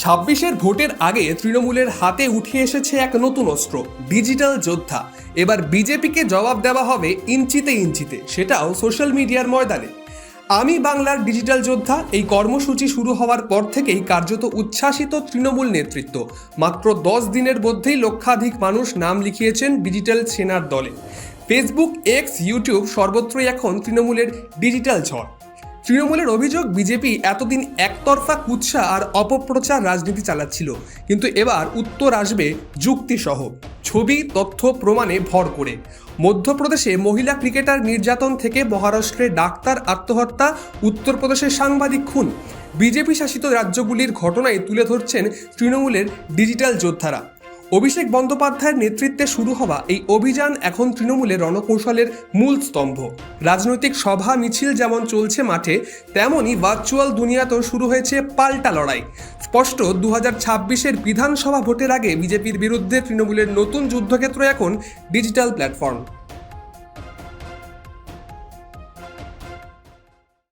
ছাব্বিশের ভোটের আগে তৃণমূলের হাতে উঠে এসেছে এক নতুন অস্ত্র, ডিজিটাল যোদ্ধা। এবার বিজেপিকে জবাব দেওয়া হবে ইঞ্চিতে ইঞ্চিতে, সেটাও সোশ্যাল মিডিয়ার ময়দানে। আমি বাংলার ডিজিটাল যোদ্ধা, এই কর্মসূচি শুরু হওয়ার পর থেকেই কার্যত উচ্ছ্বাসিত তৃণমূল নেতৃত্ব। মাত্র দশ দিনের মধ্যেই লক্ষাধিক মানুষ নাম লিখিয়েছেন ডিজিটাল সেনার দলে। ফেসবুক, এক্স, ইউটিউব সর্বত্রই এখন তৃণমূলের ডিজিটাল ঝড়। তৃণমূলের অভিযোগ, বিজেপি এতদিন একতরফা কুৎসা আর অপপ্রচার রাজনীতি চালাচ্ছিল। কিন্তু এবার উত্তর আসবে যুক্তিসহ। ছবি, তথ্য, প্রমাণে ভর করে। মধ্যপ্রদেশে মহিলা ক্রিকেটার নির্যাতন থেকে মহারাষ্ট্রে ডাক্তার আত্মহত্যা উত্তরপ্রদেশে সাংবাদিক খুন। বিজেপি শাসিত রাজ্যগুলির ঘটনায় তুলে ধরছেন তৃণমূলের ডিজিটাল যোদ্ধারা। অভিষেক বন্দ্যোপাধ্যায়ের নেতৃত্বে শুরু হওয়া এই অভিযান এখন তৃণমূলে রণকৌশলের মূল স্তম্ভ। রাজনৈতিক সভা মিছিল যেমন চলছে মাঠে তেমনই ভার্চুয়াল দুনিয়াতেও শুরু হয়েছে পাল্টা লড়াই। স্পষ্ট দু হাজার বিধানসভা ভোটের আগে বিজেপির বিরুদ্ধে তৃণমূলের নতুন যুদ্ধক্ষেত্র এখন ডিজিটাল প্ল্যাটফর্ম।